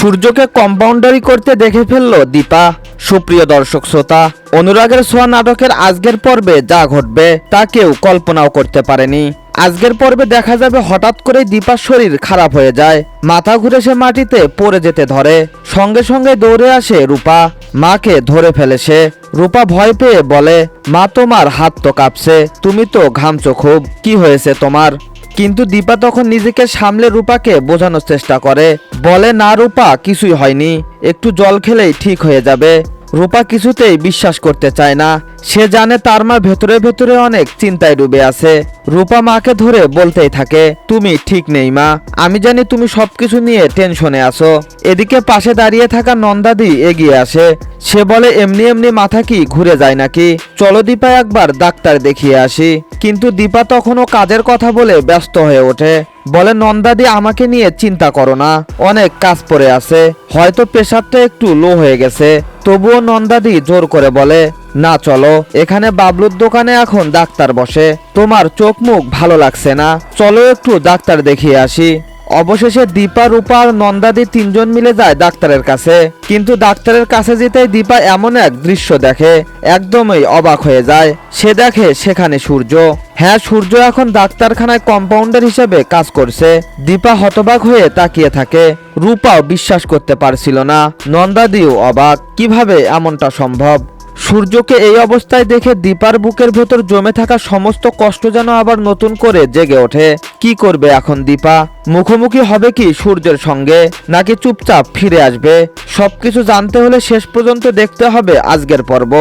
সূর্যকে কম্পাউন্ডারি করতে দেখে ফেলল দীপা। সুপ্রিয় দর্শক শ্রোতা, অনুরাগের সোয়া নাটকের আজকের পর্বে যা ঘটবে তা কেউ কল্পনাও করতে পারেনি। আজকের পর্বে দেখা যাবে হঠাৎ করে দীপার শরীর খারাপ হয়ে যায়, মাথা ঘুরে সে মাটিতে পড়ে যেতে ধরে, সঙ্গে সঙ্গে দৌড়ে আসে রূপা। মাকে ধরে ফেলে সে। রূপা ভয় পেয়ে বলে, মা, তোমার হাত তো কাঁপছে, তুমি তো ঘামছো খুব, কি হয়েছে তোমার? কিন্তু দীপা তখন নিজেকে সামলে রূপাকে বোঝানোর চেষ্টা করে। বলে, না রূপা, কিছুই হয়নি। একটু জল খেলেই ঠিক হয়ে যাবে। রূপা কিছুতেই বিশ্বাস করতে চায় না। সে জানে তার মা ভেতরে ভেতরে অনেক চিন্তায় ডুবে আছে। রূপা মাকে ধরে বলতেই থাকে, তুমি ঠিক নেই মা। আমি জানি তুমি সবকিছু নিয়ে টেনশনে আছো। এদিকে পাশে দাঁড়িয়ে থাকা নন্দাদি এগিয়ে আসে। সে বলে, এমনি এমনি মাথা কি ঘুরে যায় নাকি? চলো দীপা একবার ডাক্তার দেখিয়ে আসি। কিন্তু দীপা তখনও কাজের কথা বলে ব্যস্ত হয়ে ওঠে। বলে, নন্দাদি, আমাকে নিয়ে চিন্তা করো না। অনেক কাজ পড়ে আছে। হয়তো প্রেশারটা একটু লো হয়ে গেছে। তবুও নন্দাদি জোর করে বলে, না, চলো। এখানে বাবলুর দোকানে এখন ডাক্তার বসে। তোমার চোখ মুখ ভালো লাগছে না। চলো একটু ডাক্তার দেখিয়ে আসি। অবশেষে দীপা, রূপা আর নন্দাদি তিনজন মিলে যায় ডাক্তারের কাছে। কিন্তু ডাক্তারের কাছে যেতেই দীপা এমন এক দৃশ্য দেখে, একদমই অবাক হয়ে যায়। সে দেখে সেখানে সূর্য। হ্যাঁ সূর্য এখন ডাক্তারখানায় কম্পাউন্ডার হিসেবে কাজ করছে। দীপা হতবাক হয়ে তাকিয়ে থাকে। রূপাও বিশ্বাস করতে পারছিল না। নন্দাদিও অবাক। কীভাবে এমনটা সম্ভব? সূর্যকে এই অবস্থায় দেখে দীপার বুকের ভেতর জমে থাকা সমস্ত কষ্ট যেন আবার নতুন করে জেগে ওঠে। কি করবে এখন দীপা? মুখোমুখি হবে কি সূর্যের সঙ্গে? নাকি চুপচাপ ফিরে আসবে? সবকিছু জানতে হলে শেষ পর্যন্ত দেখতে হবে আজকের পর্ব।